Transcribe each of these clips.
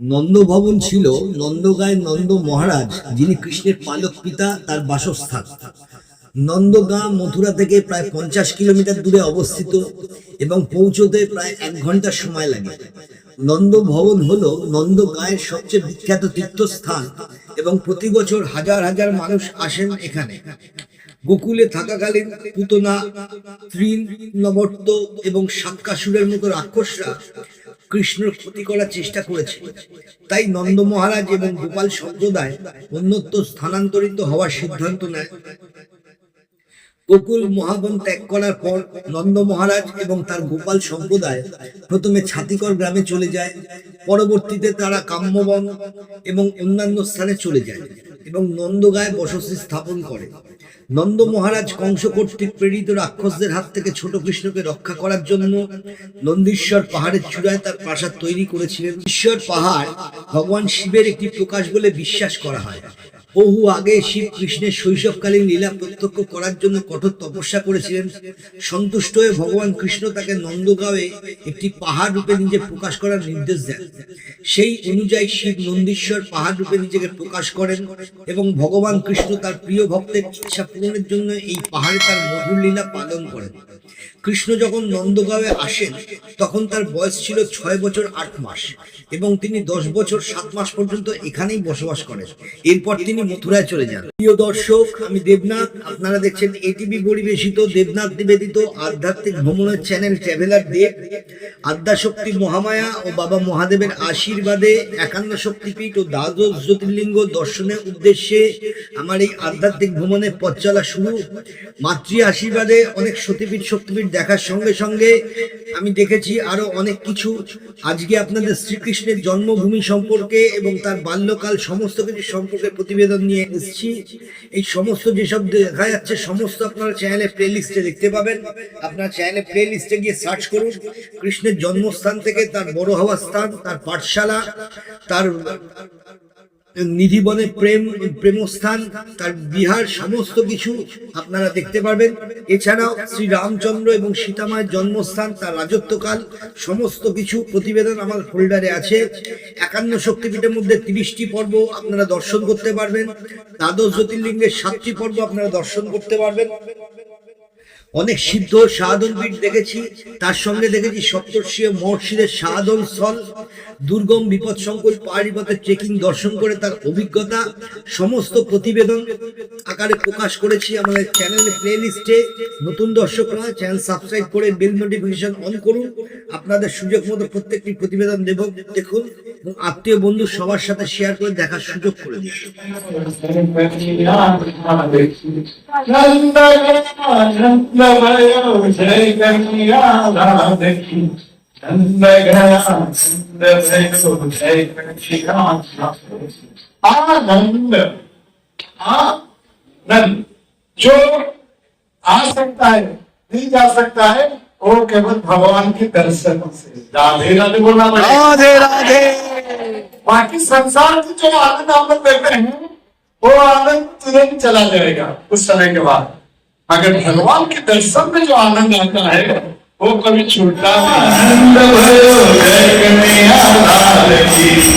নন্দভবন ছিল নন্দগাঁয় নন্দ মহারাজ যিনি কৃষ্ণের পালক পিতা তার বাসস্থান। নন্দগাঁ মথুরা থেকে প্রায় পঞ্চাশ কিলোমিটার দূরে অবস্থিত এবং পৌঁছতে প্রায় এক ঘণ্টা সময় লাগে। নন্দভবন হলো নন্দগাঁয়ের সবচেয়ে বিখ্যাত তীর্থস্থান এবং প্রতি বছর হাজার হাজার মানুষ আসেন এখানে। গোকুলে থাকাকালীন পুতনা তৃণ নবর্ত এবং সাতকাসুরের মতো রাক্ষসরা কৃষ্ণর ক্ষতি করার চেষ্টা করেছে। তাই নন্দ মহারাজ এবং গোপাল সম্প্রদায় অন্যত্র স্থানান্তরিত হওয়ার সিদ্ধান্ত নেয়। গোকুল মহাবন ত্যাগ করার পর নন্দ মহারাজ এবং তার গোপাল সম্প্রদায় প্রথমে ছাতিকর গ্রামে চলে যায়, পরবর্তীতে তারা কাম্যবন এবং অন্যান্য স্থানে চলে যায় এবং নন্দগায় বসতি স্থাপন করে। নন্দ মহারাজ কংস কর্তৃক প্রেরিত রাক্ষসদের হাত থেকে ছোট কৃষ্ণকে রক্ষা করার জন্য নন্দীশ্বর পাহাড়ের চূড়ায় তার প্রাসাদ তৈরি করেছিলেন। ঈশ্বর পাহাড় ভগবান শিবের একটি প্রকাশ বলে বিশ্বাস করা হয়। বহু আগে শিব কৃষ্ণের শৈশবকালীন লীলা প্রত্যক্ষ করার জন্য কঠোর তপস্যা করেছিলেন। সন্তুষ্ট হয়ে ভগবান কৃষ্ণ তাকে নন্দগাঁওয়ে একটি পাহাড় রূপে নিজে প্রকাশ করার নির্দেশ দেন। সেই অনুযায়ী শিব নন্দীশ্বর পাহাড় রূপে নিজেকে প্রকাশ করেন এবং ভগবান কৃষ্ণ তার প্রিয় ভক্তের ইচ্ছা পূরণের জন্য এই পাহাড়ে তার মধুর লীলা পালন করেন। কৃষ্ণ যখন নন্দগাঁওয়ে আসেন, তখন তার বয়স ছিল ছয় বছর আট মাস এবং তিনি দশ বছর সাত মাস পর্যন্ত এখানেই বসবাস করেন। এরপর তিনি মথুরায় চলে যান। প্রিয় দর্শক, আমি দেবনাথ। আপনারা দেখছেন এটিভি পরিবেশিত দেবনাথ নিবেদিত আধ্যাত্মিক ভ্রমণের চ্যানেল ট্রাভেলার দেব। আদ্যাশক্তি মহামায়া ও বাবা মহাদেবের আশীর্বাদে একান্ন শক্তিপীঠ ও দ্বাদশ জ্যোতির্লিঙ্গ দর্শনের উদ্দেশ্যে আমার এই আধ্যাত্মিক ভ্রমণের পথ চলা শুরু। মাতৃ আশীর্বাদে অনেক সতীপীঠ, শক্তিপীঠ দেখার সঙ্গে সঙ্গে আমি দেখেছি আরও অনেক কিছু। আজকে আপনাদের শ্রীকৃষ্ণের জন্মভূমি সম্পর্কে এবং তার বাল্যকাল, সমস্ত কিছু সম্পর্কে প্রতিবেদন নিয়ে এসেছি। এই সমস্ত যেসব দেখা যাচ্ছে, সমস্ত আপনারা চ্যানেলে প্লে লিস্টে দেখতে পাবেন। আপনার চ্যানেলে প্লে লিস্টে গিয়ে সার্চ করুন। কৃষ্ণের জন্মস্থান থেকে তার বড় হওয়ার স্থান, তার পাঠশালা, তার নিধিবনে প্রেম, প্রেমস্থান, তার বিহার সমস্ত কিছু আপনারা দেখতে পারবেন। এছাড়াও শ্রী রামচন্দ্র এবং সীতামায়ের জন্মস্থান, তার রাজত্বকাল, সমস্ত কিছু প্রতিবেদন আমার ফোল্ডারে আছে। একান্ন শক্তিপীঠের মধ্যে তিরিশটি পর্ব আপনারা দর্শন করতে পারবেন। দ্বাদশ জ্যোতির্লিঙ্গের সাতটি পর্ব আপনারা দর্শন করতে পারবেন। অনেক সিদ্ধ সাধন পীঠ দেখেছি। তার সঙ্গে দেখেছি সপ্তর্ষি ও মহর্ষিদের সাধন স্থল। দুর্গম বিপদ সংকুল পাহাড়ি পথে ট্রেকিং দর্শন করে তার অভিজ্ঞতা, সমস্ত প্রতিবেদন আকারে প্রকাশ করেছি আমাদের চ্যানেলে প্লে লিস্টে নতুন দর্শকরা চ্যানেল সাবস্ক্রাইব করে বেল নোটিফিকেশন অন করুন। আপনাদের সুযোগ মতো প্রত্যেকটি প্রতিবেদন দেব, দেখুন এবং আত্মীয় বন্ধু সবার সাথে শেয়ার করে দেখার সুযোগ করে দিন। आनंद आनंद जो आ सकता है नहीं जा सकता है वो केवल भगवान के दर्शन से राधे राधे। बोलना राधे राधे बाकी संसार के जो आनंद आनंद देते हैं, वो आनंद तुरंत चला जाएगा, उस समय के बाद। अगर भगवान के दर्शन में जो आनंद आता है वो कभी छूटता नहीं।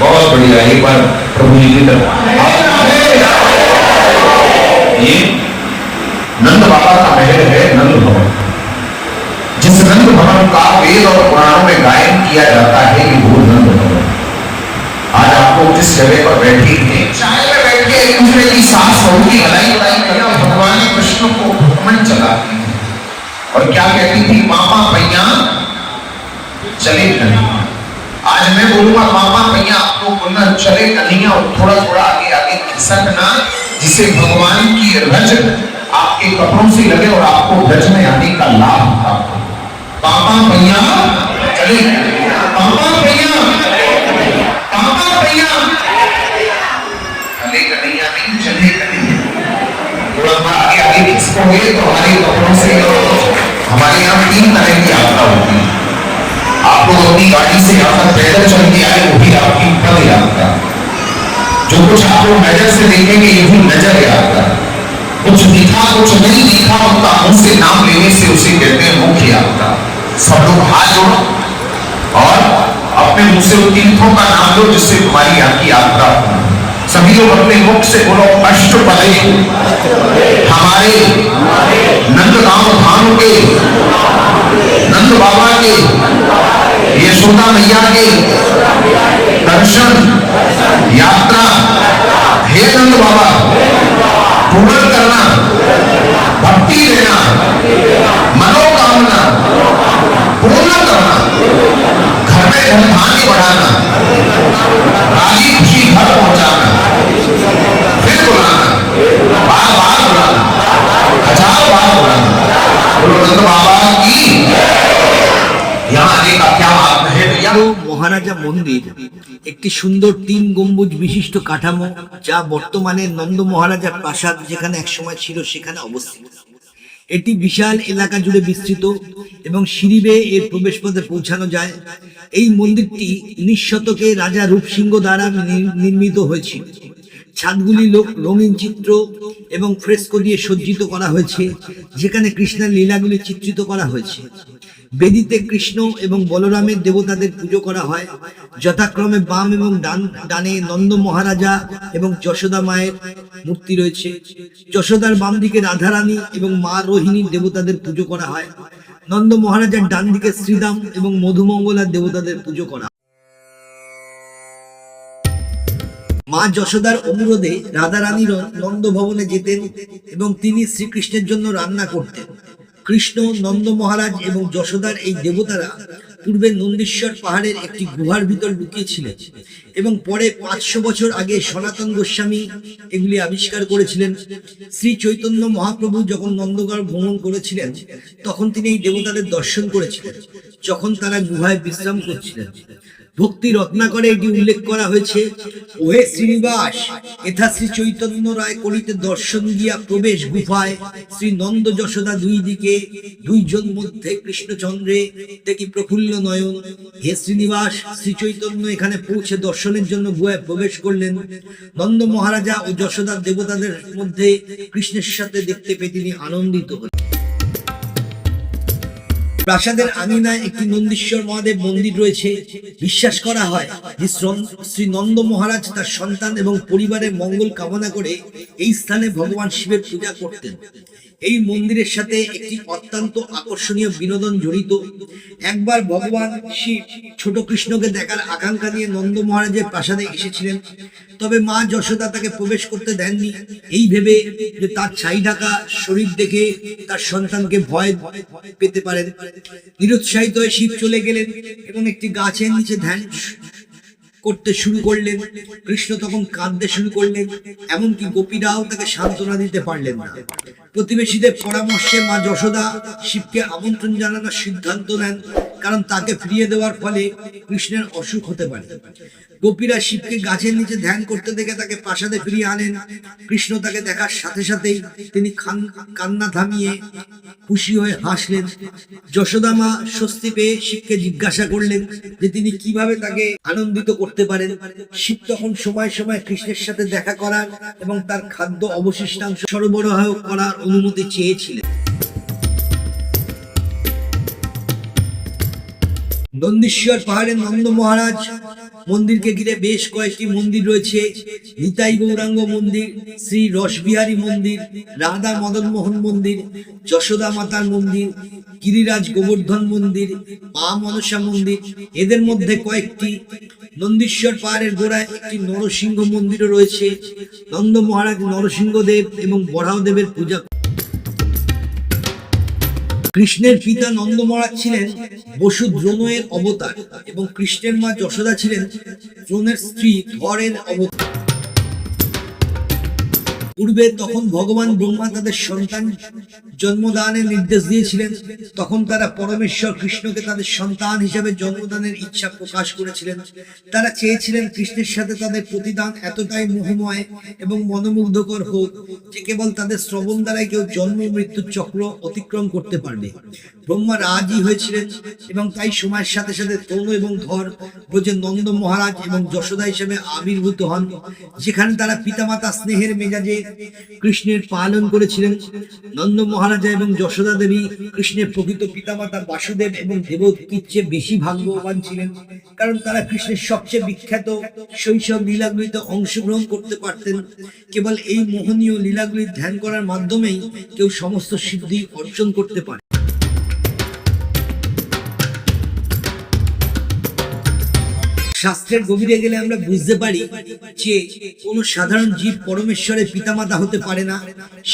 बहुत बढ़िया एक बार प्रभु जी की तरफ़। नंद बाबा का महल है नंद भवन जिस नंद भवन का वेद और पुराणों में गायन किया जाता है, ये वो नंद भवन आज आपको जिस जगह पर बैठी हैं, चाय में बैठ के एक दूसरे की भलाई भलाई और भगवान कृष्ण को भ्रमण चलाती और क्या कहती थी? मामा भैया चले कन्हैया। आज मैं बोलूँगा, मामा भैया आपको बोलना, चले कन्हैया, और थोड़ा थोड़ा आगे आगे खिसकना जिससे भगवान की रज आपके कपड़ों से लगे और आपको रज में आने का लाभ प्राप्त हो पापा भैया, चले। पापा भैया पापा भैया। चले कन्हैया नहीं, चले कन्हैया थोड़ा आगे आगे तो हमारे कपड़ों से हमारे यहाँ तीन तरह की यात्रा होती है। आप लोग अपनी गाड़ी से पैदल चल के आए, वो भी आपकी कुछ आप लोग नज़र से देखेंगे, ये भी नज़र है आपका कुछ दिखा, कुछ नहीं दिखा उनका मुँह से नाम लेने से उसे कहते हैं मुख्य आपका सब लोग हाथ जोड़ो और अपने मुँह से उन तीर्थों का नाम लो जिससे तुम्हारी आपकी यात्रा हो। सभी लोग अपने मुख से बोलो, अष्ट पदे। हमारे नंदगांव धाम के, नंद बाबा के यशोदा मैया के दर्शन, यात्रा। हे नंद बाबा करना भक्ति देना मनोकामना पूर्ण करना घर में धन धनधान्य बढ़ाना राज़ी खुशी घर पहुंचाना फिर बुलाना बार बार बुलाना हज़ार बार बुलाना बोलो नंद बाबा की यहाँ आने का क्या बात है भैया मोहना जब मोहन मंदिर একটি সুন্দর তিন গম্বুজ বিশিষ্ট কাঠামো যা বর্তমানে নন্দ মহারাজার প্রাসাদ যেখানে একসময় ছিল সেখানে অবস্থিত। এটি বিশাল এলাকা জুড়ে বিস্তৃত এবং সিঁড়ি বেয়ে এর প্রবেশপথে পৌঁছানো যায়। এই মন্দিরটি উনিশ শতকে রাজা রূপসিংহ দ্বারা নির্মিত হয়েছিল ছাদগুলি লোক রঙিন চিত্র এবং ফ্রেস্কো দিয়ে সজ্জিত করা হয়েছে, যেখানে কৃষ্ণের লীলাগুলি চিত্রিত করা হয়েছে। বেদিতে কৃষ্ণ এবং বলরামের দেবতাদের পুজো করা হয়। যথাক্রমে বাম এবং ডান ডানে নন্দ মহারাজা এবং যশোদা মায়ের মূর্তি রয়েছে। যশোদার বাম দিকে রাধারানী এবং মা রোহিণীর দেবতাদের পুজো করা হয়। নন্দ মহারাজার ডান দিকে শ্রীদাম এবং মধুমঙ্গলার দেবতাদের পুজো করা। মা যশোদার অনুরোধে রাধারানীর নন্দ ভবনে যেতেন এবং তিনি শ্রীকৃষ্ণের জন্য রান্না করতেন। কৃষ্ণ, নন্দ মহারাজ এবং যশোদার এই দেবতারা পূর্বে নন্দীশ্বর পাহাড়ের একটি গুহার ভিতর লুকিয়েছিলেন এবং পরে পাঁচশো বছর আগে সনাতন গোস্বামী এগুলি আবিষ্কার করেছিলেন। শ্রী চৈতন্য মহাপ্রভু যখন নন্দগড় ভ্রমণ করেছিলেন, তখন তিনি এই দেবতাদের দর্শন করেছিলেন, যখন তারা গুহায় বিশ্রাম করছিলেন। ভক্তি রত্নাকরে এটি উল্লেখ করা হয়েছে। ওহে শ্রীনিবাস, এথা শ্রী চৈতন্য রায় করিতে দর্শন দিয়া প্রবেশ গুফায় শ্রী নন্দ যশোদা দুই দিকে, দুইজন মধ্যে কৃষ্ণচন্দ্রে দেখি প্রফুল্ল নয়ন। হে শ্রীনিবাস, শ্রী চৈতন্য এখানে পৌঁছে দর্শনের জন্য গুহায় প্রবেশ করলেন। নন্দ মহারাজা ও যশোদার দেবতাদের মধ্যে কৃষ্ণের সাথে দেখতে পেয়ে তিনি আনন্দিত হলেন। প্রাসাদের আঙিনায় একটি নন্দীশ্বর মহাদেব মন্দির রয়েছে। বিশ্বাস করা হয় যে শ্রী নন্দ মহারাজ তার সন্তান এবং পরিবারের মঙ্গল কামনা করে এই স্থানে ভগবান শিবের পূজা করতেন। এই মন্দিরের সাথে একটি অত্যন্ত আকর্ষণীয় বিনোদন জড়িত। একবার ভগবান শিব ছোট কৃষ্ণকে দেখার আকাঙ্ক্ষা নিয়ে নন্দ মহারাজের প্রাসাদে এসেছিলেন। তবে মা যশোদা তাকে প্রবেশ করতে দেননি। এই ভেবে যে তার ছাই ঢাকা শরীর দেখে তার সন্তানকে ভয় পেতে পারেন। নিরুৎসাহিত হয়ে শিব চলে গেলেন এবং একটি গাছের নিচে ধ্যান করতে শুরু করলেন। কৃষ্ণ তখন কাঁদতে শুরু করলেন, এমনকি গোপীরাও তাকে সান্ত্বনা দিতে পারলেন না। প্রতিবেশীদের পরামর্শে মা যশোদা শিবকে আমন্ত্রণ জানানোর সিদ্ধান্ত নেন, কারণ তাকে ফিরিয়ে দেওয়ার ফলে কৃষ্ণের অসুখ হতে পারে। গোপীরা শিবকে গাছের নিচে ধ্যান করতে দেখে তাকে প্রাসাদে ফিরিয়ে আনেন। কৃষ্ণ তাকে দেখার সাথে সাথেই তিনি কান্না থামিয়ে খুশি হয়ে হাসলেন। যশোদা মা স্বস্তি পেয়ে শিবকে জিজ্ঞাসা করলেন যে তিনি কীভাবে তাকে আনন্দিত করতে পারেন। শিব তখন সময় সময় কৃষ্ণের সাথে দেখা করার এবং তার খাদ্য অবশিষ্টাংশ সরবরাহ করার অনুমতি চেয়েছিলেন নন্দীশ্বর পাহাড়ে নন্দ মহারাজ। মন্দিরকে ঘিরে বেশ কয়েকটি মন্দির রয়েছে। নিতাই গৌরাঙ্গ মন্দির, শ্রী রসবিহারী মন্দির, রাধা মদন মোহন মন্দির, যশোদা মাতার মন্দির, গিরিরাজ গোবর্ধন মন্দির, মা মনসা মন্দির। এদের মধ্যে কয়েকটি নন্দীশ্বর পাহাড়ের গোড়ায় একটি নরসিংহ মন্দিরও রয়েছে। নন্দ মহারাজ নরসিংহদেব এবং বরাহদেবের পূজা কৃষ্ণের পিতা নন্দ মহারাজ ছিলেন বসু দ্রোণের অবতার এবং কৃষ্ণের মা যশোদা ছিলেন দ্রোণের স্ত্রী ধরের অবতার। পূর্বে তখন ভগবান ব্রহ্মা তাদের সন্তান জন্মদানের নির্দেশ দিয়েছিলেন, তখন তারা পরমেশ্বর কৃষ্ণকে তাদের সন্তান হিসাবে জন্মদানের ইচ্ছা প্রকাশ করেছিলেন। তারা চেয়েছিলেন কৃষ্ণের সাথে তাদের প্রতিদান এতটাই মোহময় এবং মনোমুগ্ধকর হোক যে কেবল তাদের শ্রবণ দ্বারাই কেউ জন্ম, মৃত্যুর চক্র অতিক্রম করতে পারবে। ব্রহ্মা রাজি হয়েছিলেন এবং তাই সময়ের সাথে সাথে তনু এবং ধর ব্রজের নন্দ মহারাজ এবং যশোদা হিসেবে আবির্ভূত হন, যেখানে তারা পিতামাতা স্নেহের মেজাজে কৃষ্ণের পালন করেছিলেন। নন্দ মহারাজা এবং যশোদা দেবী কৃষ্ণের প্রকৃত পিতামাতা বাসুদেব এবং দেবকীর চেয়ে বেশি ভাগ্যবান ছিলেন, কারণ তারা কৃষ্ণের সবচেয়ে বিখ্যাত শৈশব লীলাগুলিতে অংশগ্রহণ করতে পারতেন। কেবল এই মোহনীয় লীলাগুলি ধ্যান করার মাধ্যমেই কেউ সমস্ত সিদ্ধি অর্জন করতে পারে। শাস্ত্রের গভীরে গেলে আমরা বুঝতে পারি যে কোন সাধারণ জীব পরমেশ্বরের পিতামাতা হতে পারে না।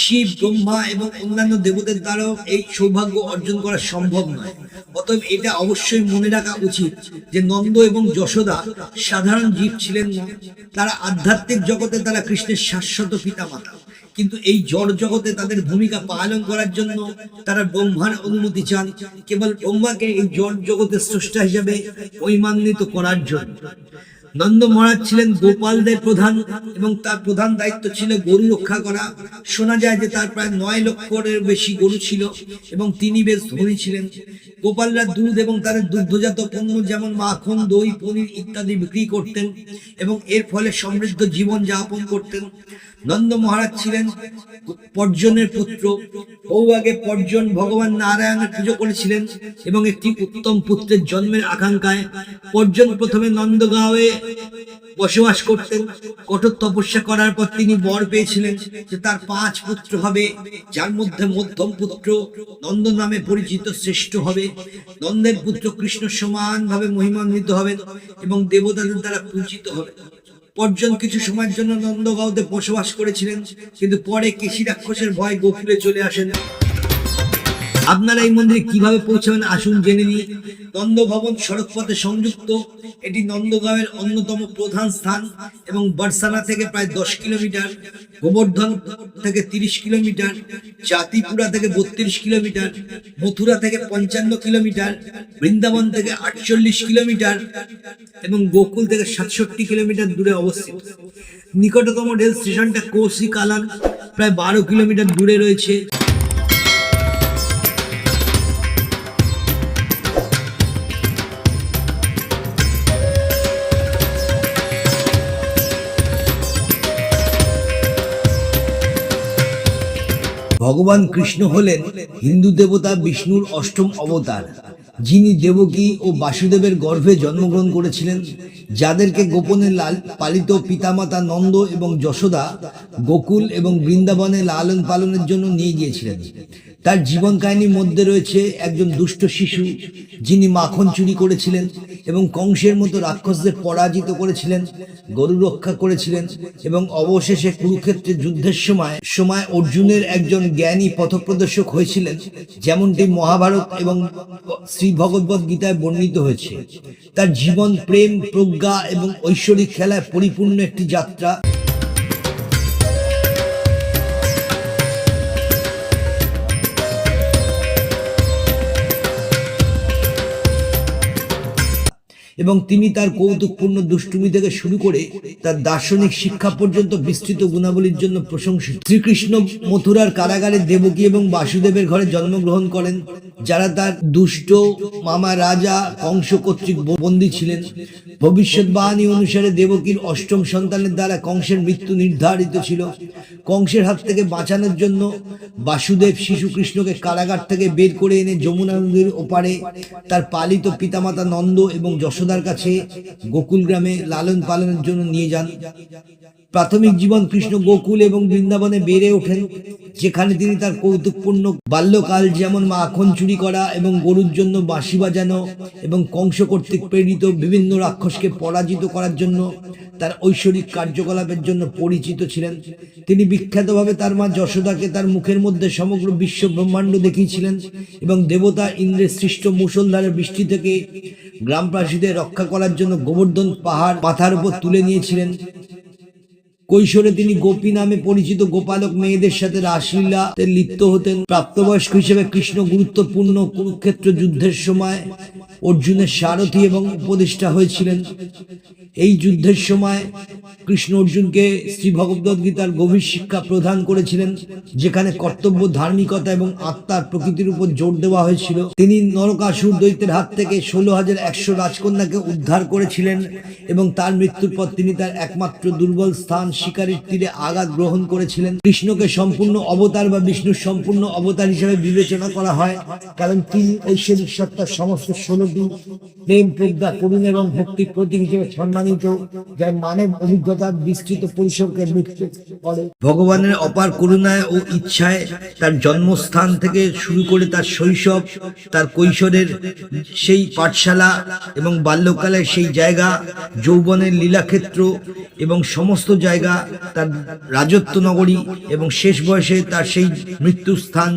শিব, ব্রহ্মা এবং অন্যান্য দেবতার দ্বারাও এই সৌভাগ্য অর্জন করা সম্ভব নয়। অতএব এটা অবশ্যই মনে রাখা উচিত যে নন্দ এবং যশোদা সাধারণ জীব ছিলেন না, তারা আধ্যাত্মিক জগতে তারা কৃষ্ণের শাশ্বত পিতামাতা। কিন্তু এই জড় জগতে তাদের ভূমিকা পালন করার জন্য তারা ব্রহ্মার অনুমতি চান। কেবল ব্রহ্মাকে এই জড় জগতের স্রষ্টা হিসাবে ঐমান্বিত করার জন্য। নন্দ মহারাজ ছিলেন গোপালদের প্রধান এবং তার প্রধান দায়িত্ব ছিল গরু রক্ষা করা। শোনা যায় যে তার প্রায় নয় লক্ষের বেশি গরু ছিল এবং তিনি বেশ ধনী ছিলেন। গোপালরা দুধ এবং তাদের দুগ্ধজাত পণ্য যেমন মাখন, দই, পনির ইত্যাদি বিক্রি করতেন এবং এর ফলে সমৃদ্ধ জীবন যাপন করতেন। নন্দ মহারাজ ছিলেন পর্জনের পুত্র। সৌভাগে পর্জন ভগবান নারায়ণের পুজো করেছিলেন এবং একটি উত্তম পুত্রের জন্মের আকাঙ্ক্ষায় পর্জন প্রথমে নন্দগাঁওয়ে বসবাস করতেন। কঠোর তপস্যা করার পর তিনি বর পেয়েছিলেন যে তার পাঁচ পুত্র হবে, যার মধ্যে মধ্যম পুত্র নন্দ নামে পরিচিত শ্রেষ্ঠ হবে। নন্দের পুত্র কৃষ্ণ সমানভাবে মহিমান্বিত হবেন এবং দেবতাদের দ্বারা পূজিত হবে পর্যন্ত কিছু সময়ের জন্য নন্দগাঁওতে বসবাস করেছিলেন, কিন্তু পরে কেশি রাক্ষসের ভয় গোকুলে চলে আসেন। আপনারা এই মন্দিরে কীভাবে পৌঁছাবেন আসুন জেনে নিই। নন্দভবন সড়ক পথে সংযুক্ত। এটি নন্দগাঁওয়ের অন্যতম প্রধান স্থান এবং বর্ষানা থেকে প্রায় দশ কিলোমিটার, গোবর্ধন থেকে তিরিশ কিলোমিটার, জাতিপুরা থেকে বত্রিশ কিলোমিটার, মথুরা থেকে পঞ্চান্ন কিলোমিটার, বৃন্দাবন থেকে আটচল্লিশ কিলোমিটার এবং গোকুল থেকে সাতষট্টি কিলোমিটার দূরে অবস্থিত। নিকটতম রেল স্টেশনটা কৌশি কালান প্রায় বারো কিলোমিটার দূরে রয়েছে। ভগবান কৃষ্ণ হলেন হিন্দু দেবতা বিষ্ণুর অষ্টম অবতার, যিনি দেবকী ও বাসুদেবের গর্ভে জন্মগ্রহণ করেছিলেন। যাদেরকে গোপনে লাল, পালিত পিতামাতা নন্দ এবং যশোদা, গোকুল এবং বৃন্দাবনে লালন পালনের জন্য নিয়ে গিয়েছিলেন। তার জীবন কাহিনীর মধ্যে রয়েছে একজন দুষ্ট শিশু, যিনি মাখন চুরি করেছিলেন এবং কংসের মতো রাক্ষসদের পরাজিত করেছিলেন, গরু রক্ষা করেছিলেন এবং অবশেষে কুরুক্ষেত্রের যুদ্ধের সময় সময় অর্জুনের একজন জ্ঞানী পথপ্রদর্শক হয়েছিলেন, যেমনটি মহাভারত এবং শ্রী ভগবত গীতায় বর্ণিত হয়েছে। তার জীবন, প্রেম, প্রজ্ঞা এবং ঐশ্বরিক খেলায় পরিপূর্ণ একটি যাত্রা। এবং তিনি তার কৌতুকপূর্ণ দুষ্টুমি থেকে শুরু করে তার দার্শনিক শিক্ষা পর্যন্ত বিস্তৃত গুণাবলীর জন্য প্রশংসিত। শ্রীকৃষ্ণ মথুরার কারাগারে দেবকী এবং বাসুদেবের ঘরে জন্মগ্রহণ করেন, যারা তার দুষ্ট মামা রাজা কংস কর্তৃক বন্দী ছিলেন। ভবিষ্যৎবাণী অনুসারে দেবকীর অষ্টম সন্তানের দ্বারা কংসের মৃত্যু নির্ধারিত ছিল। কংসের হাত থেকে বাঁচানোর জন্য বাসুদেব শিশু কৃষ্ণকে কারাগার থেকে বের করে এনে যমুনা নদীর ওপারে তার পালিত পিতামাতা নন্দ এবং যশোদার কাছে গোকুল গ্রামে লালন পালনের জন্য নিয়ে যান। প্রাথমিক জীবন কৃষ্ণ গোকুল এবং বৃন্দাবনে বেড়ে ওঠেন, যেখানে তিনি তার কৌতুকপূর্ণ বাল্যকাল যেমন মাখন চুরি করা এবং গরুর জন্য বাঁশি বাজানো এবং কংস কর্তৃক প্রেরিত বিভিন্ন রাক্ষসকে পরাজিত করার জন্য তার ঐশ্বরিক কার্যকলাপের জন্য পরিচিত ছিলেন। তিনি বিখ্যাতভাবে তার মা যশোদাকে তার মুখের মধ্যে সমগ্র বিশ্ব ব্রহ্মাণ্ড দেখিয়েছিলেন এবং দেবতা ইন্দ্রের সৃষ্ট মুসলধারের বৃষ্টি থেকে গ্রামবাসীদের রক্ষা করার জন্য গোবর্ধন পাহাড় মাথার উপর তুলে নিয়েছিলেন। কৈশোরে তিনি গোপী নামে পরিচিত গোপালক মেয়েদের সাথে রাসলীলাতে লিপ্ত হতেন। প্রাপ্তবয়স্ক হিসেবে কৃষ্ণ গুরুত্বপূর্ণ কুরুক্ষেত্র যুদ্ধের সময় অর্জুনের সারথী এবং উপদেষ্টা হয়েছিলেন। এই যুদ্ধের সময় কৃষ্ণ অর্জুনকে শ্রী ভগবদ্ গীতার গভীর শিক্ষা প্রদান করেছিলেন, যেখানে কর্তব্য ধার্মিকতা এবং আত্মার প্রকৃতির উপর জোর দেওয়া হয়েছিল। তিনি নরকাসুর দৈত্যের হাত থেকে ষোলো হাজার একশো রাজকন্যাকে উদ্ধার করেছিলেন এবং তার মৃত্যুর পর তিনি তার একমাত্র দুর্বল স্থান শিকারীর তীরে আঘাত গ্রহণ করেছিলেন। কৃষ্ণকে সম্পূর্ণ অবতার বা বিষ্ণুর সম্পূর্ণ অবতার হিসেবে বিবেচনা করা হয়, কারণ তিনি ঐশ্বরিক সত্তার সমস্ত ষোলোটি প্রেম, প্রজ্ঞা, করুণ এবং ভক্তির প্রতীক হিসেবে সম্মানিত, যার মানব অভিজ্ঞতার বিস্তৃত পরিসরকে মৃত্যু করে। ভগবানের অপার করুণায় ও ইচ্ছায় তার জন্মস্থান থেকে শুরু করে তার শৈশব, তার কৈশোরের সেই পাঠশালা এবং বাল্যকালের সেই জায়গা, যৌবনের লীলাক্ষেত্র এবং সমস্ত জায়গা তার রাজত্ব নগরী এবং শেষ বয়সে তার সেই মৃত্যুস্থান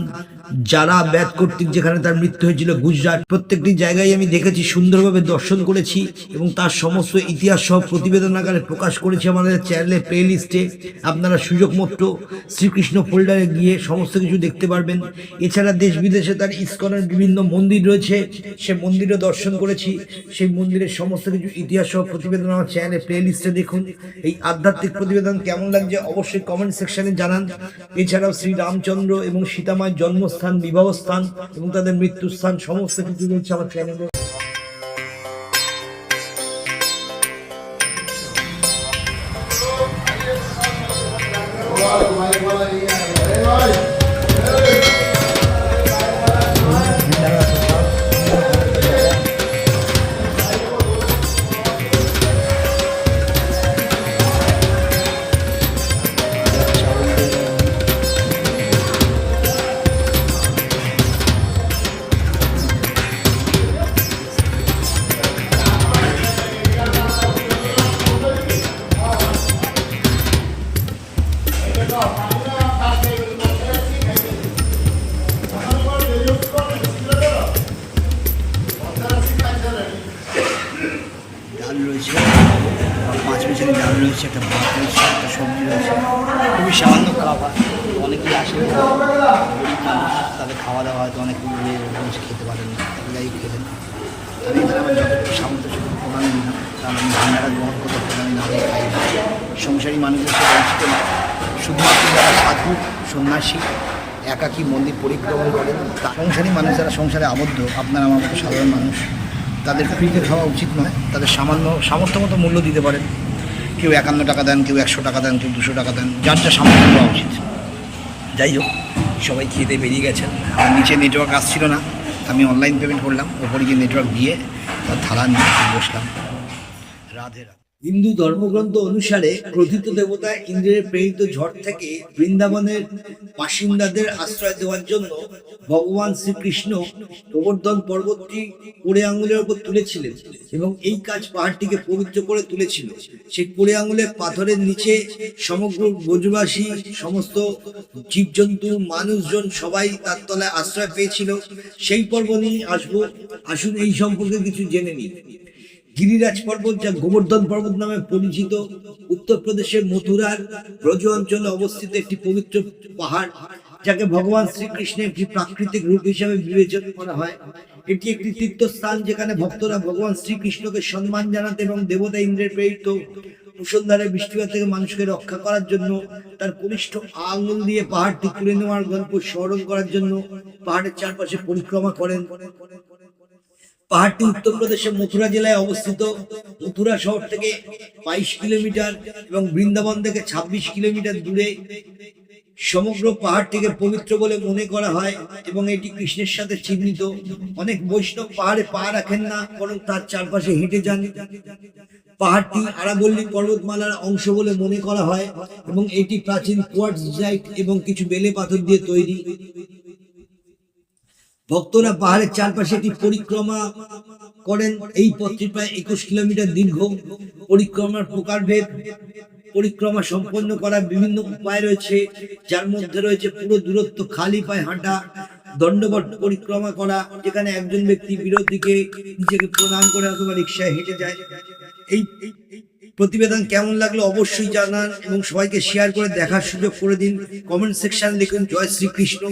যারা ব্যাত কর্তৃক যেখানে তার মৃত্যু হয়েছিল, গুজরাট, প্রত্যেকটি জায়গায় আমি দেখেছি, সুন্দরভাবে দর্শন করেছি এবং তার সমস্ত ইতিহাস সহ প্রতিবেদন আকারে প্রকাশ করেছি আমাদের চ্যানেলে প্লে লিস্টে আপনারা সুযোগ মতো শ্রীকৃষ্ণ ফোল্ডারে গিয়ে সমস্ত কিছু দেখতে পারবেন। এছাড়া দেশ বিদেশে তার ইস্কনের বিভিন্ন মন্দির রয়েছে, সে মন্দিরও দর্শন করেছি। সেই মন্দিরের সমস্ত কিছু ইতিহাস সহ প্রতিবেদন আমার চ্যানেলে প্লে লিস্টে দেখুন। এই আধ্যাত্মিক প্রতিবেদন কেমন লাগছে অবশ্যই কমেন্ট সেকশনে জানান। এছাড়াও শ্রী রামচন্দ্র এবং সীতামায়ের জন্মস্থান বিবাহস্থান এবং তাদের মৃত্যুস্থান সমস্ত কিছু রয়েছে আমার চ্যানেলে খেতে পারেন যাই খেলেন। আমি এখানে আমার যতটুকু সামর্থ্য শুধু দিলাম কারণ আমি গ্রহণ করতে পারি না হলে খাই না। সংসারী মানুষদের বঞ্চিত না। শুধুমাত্র যারা সাধু, সন্ন্যাসী, একাকী মন্দির পরিক্রমণ করেন সংসারী মানুষ যারা সংসারে আবদ্ধ, আপনারা আমার মতো সাধারণ মানুষ, তাদের ফ্রিতে খাওয়া উচিত নয়। তাদের সামান্য সামর্থ্য মতো মূল্য দিতে পারেন। কেউ একান্ন টাকা দেন, কেউ একশো টাকা দেন, কেউ দুশো টাকা দেন, যার যা সামর্থ্য দেওয়া উচিত। যাই হোক, সবাই খেতে বেরিয়ে গেছেন। আমার নিচে নেটওয়ার্ক আসছিল না। আমি অনলাইন পেমেন্ট করলাম ওপরে গিয়ে নেটওয়ার্ক দিয়ে তার থালা নিয়ে বসলাম। রাধে রাধে। হিন্দু ধর্মগ্রন্থ অনুসারে ক্রোধিত দেবতা ইন্দ্রের প্রেরিত ঝড় থেকে বৃন্দাবনের বাসিন্দাদের আশ্রয় দেওয়ার জন্য ভগবান শ্রীকৃষ্ণ গোবর্ধন পর্বতটি কোড়ে আঙুলের উপর তুলেছিলেন এবং এই কাজ পাহাড়টিকে পবিত্র করে তুলেছিল। সেই কোড়ে আঙুলের পাথরের নিচে সমগ্র ব্রজবাসী সমস্ত জীবজন্তু, মানুষজন সবাই তার তলায় আশ্রয় পেয়েছিল। সেই পর্ব নিয়ে আসব। আসুন এই সম্পর্কে কিছু জেনে নিই। গিরিরাজ পর্বত যা গোবর্ধন পর্বত নামে পরিচিত, উত্তরপ্রদেশের মথুরার ব্রজ অঞ্চলে অবস্থিত একটি পবিত্র পাহাড়, যাকে ভগবান শ্রীকৃষ্ণের একটি প্রাকৃতিক রূপ হিসেবে বিবেচনা করা হয়। এটি একটি তীর্থস্থান যেখানে ভক্তরা ভগবান শ্রীকৃষ্ণকে সম্মান জানাতে এবং দেবতা ইন্দ্রের প্রেরিত মুসলধারে বৃষ্টিপাত থেকে মানুষকে রক্ষা করার জন্য তার কনিষ্ঠ আঙুল দিয়ে পাহাড়টি তুলে নেওয়ার গল্প স্মরণ করার জন্য পাহাড়ের চারপাশে পরিক্রমা করেন। পাহাড়টি উত্তরপ্রদেশের মথুরা জেলায় অবস্থিত। মথুরা শহর থেকে বাইশ কিলোমিটার এবং বৃন্দাবন থেকে ছাব্বিশ কিলোমিটার দূরে। সমগ্র পাহাড়টিকে পবিত্র বলে মনে করা হয় এবং এটি কৃষ্ণের সাথে চিহ্নিত। অনেক বৈষ্ণব পাহাড়ে পা রাখেন না, বরং তার চারপাশে হেঁটে যান। পাহাড়টি আরাবল্লী পর্বতমালার অংশ বলে মনে করা হয় এবং এটি প্রাচীন কোয়ার্টজাইট এবং কিছু বেলে পাথর দিয়ে তৈরি। ভক্তরা পাহাড়ের চারপাশে একটি পরিক্রমা করেন। এই পথটি প্রায় একুশ কিলোমিটার দীর্ঘ। পরিক্রমার প্রকারভেদ, পরিক্রমা সম্পন্ন করার বিভিন্ন উপায় রয়েছে। যার মধ্যে রয়েছে পুরো দূরত্ব, খালি পায়ে হাঁটা, দণ্ডবট পরিক্রমা করা, যেখানে একজন ব্যক্তি বিরোধীকে নিজেকে প্রণাম করে অথবা রিক্সায় হেঁটে যায়। এই প্রতিবেদন কেমন লাগল অবশ্যই জানান এবং সবাইকে শেয়ার করে দেখার সুযোগ করে দিন। কমেন্ট সেকশন লিখুন, জয় শ্রীকৃষ্ণ।